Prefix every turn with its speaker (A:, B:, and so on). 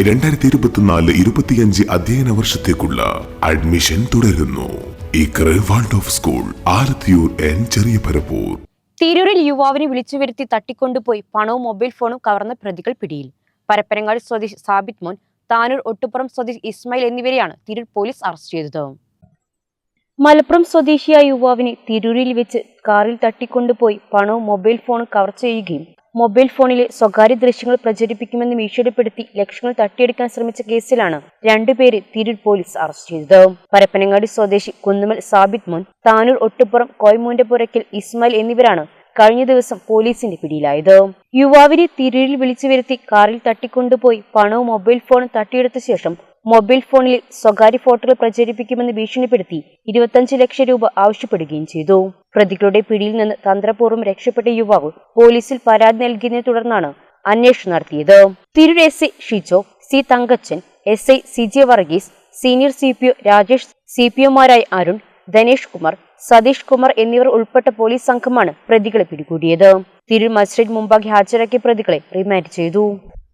A: രണ്ടായിരത്തി ഇരുപത്തിനാല് ഇരുപത്തിയഞ്ച് അധ്യയന വർഷത്തേക്കുള്ള അഡ്മിഷൻ തുടരുന്നു. ഓഫ് സ്കൂൾ എൻ ചെറിയ പരപ്പൂർ
B: തിരൂരിൽ യുവാവിനെ വിളിച്ചു വരുത്തി തട്ടിക്കൊണ്ടുപോയി പണവും മൊബൈൽ ഫോണും കവർന്ന പ്രതികൾ പിടിയിൽ. പരപ്പനങ്ങാടി സ്വദേശി സാബിത് മോൻ താനൂർ ഒട്ടുപുറം സ്വദേശി ഇസ്മായിൽ എന്നിവരെയാണ് തിരൂർ പോലീസ് അറസ്റ്റ് ചെയ്തത്. മലപ്പുറം സ്വദേശിയായ യുവാവിനെ തിരൂരിൽ വെച്ച് കാറിൽ തട്ടിക്കൊണ്ടുപോയി പണവും മൊബൈൽ ഫോണും കവർ ചെയ്യുകയും മൊബൈൽ ഫോണിലെ സ്വകാര്യ ദൃശ്യങ്ങൾ പ്രചരിപ്പിക്കുമെന്ന് ഭീഷണിപ്പെടുത്തി ലക്ഷങ്ങൾ തട്ടിയെടുക്കാൻ ശ്രമിച്ച കേസിലാണ് രണ്ടുപേരെ തിരൂർ പോലീസ് അറസ്റ്റ് ചെയ്തത്. പരപ്പനങ്ങാടി സ്വദേശി കുന്നുമൽ സാബിത് മുൻ താനൂർ ഒട്ടുപുറം കോയ്മൂന്റെ പുരയ്ക്കൽ ഇസ്മായിൽ എന്നിവരാണ് കഴിഞ്ഞ ദിവസം പോലീസിന്റെ പിടിയിലായത്. യുവാവിനെ തിരൂരിൽ വിളിച്ചു വരുത്തി കാറിൽ തട്ടിക്കൊണ്ടുപോയി പണവും മൊബൈൽ ഫോണും തട്ടിയെടുത്ത ശേഷം മൊബൈൽ ഫോണിൽ സ്വകാര്യ ഫോട്ടോകൾ പ്രചരിപ്പിക്കുമെന്ന് ഭീഷണിപ്പെടുത്തി ഇരുപത്തഞ്ച് ലക്ഷം രൂപ ആവശ്യപ്പെടുകയും ചെയ്തു. പ്രതികളുടെ പിടിയിൽ നിന്ന് തന്ത്രപൂർവം രക്ഷപ്പെട്ട യുവാവ് പോലീസിൽ പരാതി നൽകിയതിനെ തുടർന്നാണ് അന്വേഷണം നടത്തിയത്. Tirur S I Shijo C Thankachan S I C J Varghese senior C P O Rajesh C P ഒമാരായ Arun Dhanesh Kumar Satheesh Kumar എന്നിവർ ഉൾപ്പെട്ട പോലീസ് സംഘമാണ് പ്രതികളെ പിടികൂടിയത്. തിരൂർ മജിസ്ട്രേറ്റ് മുമ്പാകെ ഹാജരാക്കിയ പ്രതികളെ റിമാൻഡ് ചെയ്തു.